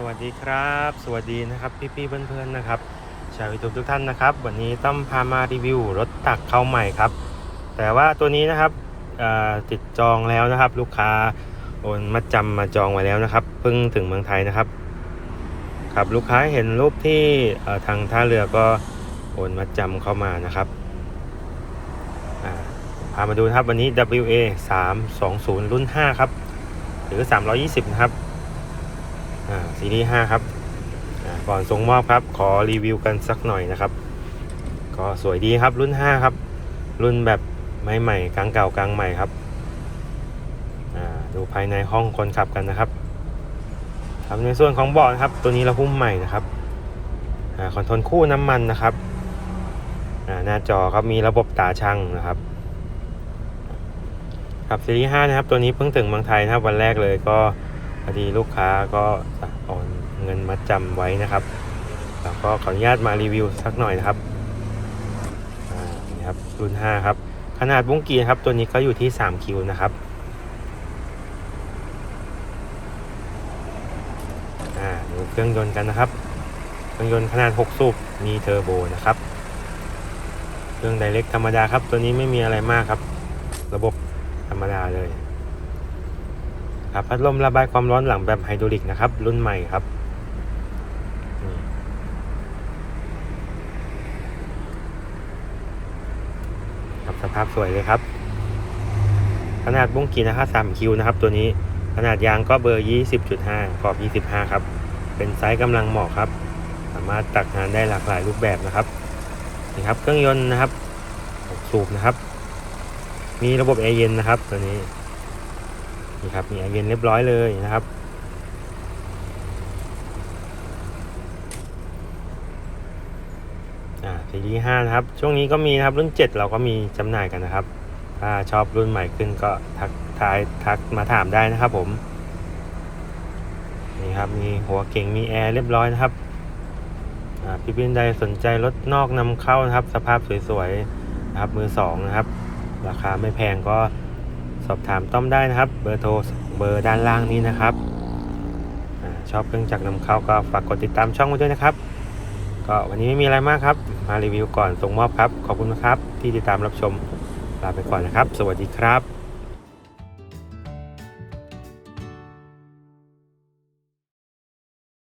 สวัสดีครับ สวัสดีนะครับพี่ๆเพื่อนๆนะครับชาวยูทูบทุกท่านนะครับ วันนี้ต้อมพามารีวิวรถตักเข้าใหม่ครับ แต่ว่าตัวนี้นะครับติดจองแล้วนะครับ ลูกค้าโอนมาจำมาจองไว้แล้วนะครับเพิ่งถึงเมืองไทยนะครับครับลูกค้าเห็นรูปที่ทางท่าเรือก็โอนมาจำเข้ามานะครับพามาดูครับวันนี้ WA 320รุ่น5ครับหรือ 320นะครับ ซีรีส์5ครับอ่าก่อนส่งมอบครับ ขอรีวิวกันสักหน่อยนะครับ ก็สวยดีครับรุ่น 5 ครับ รุ่นแบบใหม่ๆกลางเก่ากลางใหม่ครับอ่าดูภายในห้องคนขับกันนะครับครับในส่วนของเบาะครับ ตัวนี้เราหุ้มใหม่นะครับอ่าคอนโทรลคู่น้ำมันนะครับอ่าหน้าจอครับมีระบบตาช่างนะครับ ครับซีรีส์5นะครับ ตัวนี้เพิ่งถึงเมืองไทยนะครับวันแรกเลยก็ อดีลูกค้าก็โอนเงินมาจำไว้นะครับ แล้วก็ขออนุญาตมารีวิวสักหน่อยนะครับนี่ครับรุ่น 5 ครับ ขนาดบุ้งกีนครับตัวนี้ก็อยู่ที่ 3 คิวนะครับอ่าดูเครื่องยนต์กันนะครับ เครื่องยนต์ขนาด 6 สูบมีเทอร์โบนะครับ เครื่องไดเรกธรรมดาครับ ตัวนี้ไม่มีอะไรมากครับ ระบบธรรมดาเลย ครับพัดลมระบายความร้อนหลังแบบไฮดรอลิกนะครับ รุ่นใหม่ครับครับสภาพสวยเลยครับ ขนาดบุ้งกีนะครับ3คิวนะครับ ตัวนี้ขนาดยางก็เบอร์ 20.5 ขอบ 25 ครับ เป็นไซส์กำลังเหมาะครับ สามารถตักงานได้หลากหลายรูปแบบนะครับนี่ครับ เครื่องยนต์นะครับสูบนะครับ มีระบบแอร์เย็นนะครับ ตัวนี้ นี่ครับมีแอร์เย็นเรียบร้อยเลยนะครับ อ่าซีรีส์5นะครับ ช่วงนี้ก็มีนะครับรุ่น7เราก็มีจำหน่ายกันนะครับ ถ้าชอบรุ่นใหม่ขึ้นก็ทักทายทักมาถามได้นะครับผม นี่ครับมีหัวเก่งมีแอร์เรียบร้อยนะครับอ่าพี่บินใดสนใจรถนอกนำเข้านะครับ สภาพสวยๆนะครับมือสองนะครับ ราคาไม่แพงก็ สอบถามต้อมได้นะครับ เบอร์โทรเบอร์ด้านล่างนี้นะครับอชอบเครื่องจักรนำเข้าก็ฝากกดติดตามช่องไว้ด้วยนะครับ ก็วันนี้ไม่มีอะไรมากครับ มารีวิวก่อนส่งมอบครับ ขอบคุณนะครับที่ติดตามรับชมลาไปก่อนนะครับ สวัสดีครับ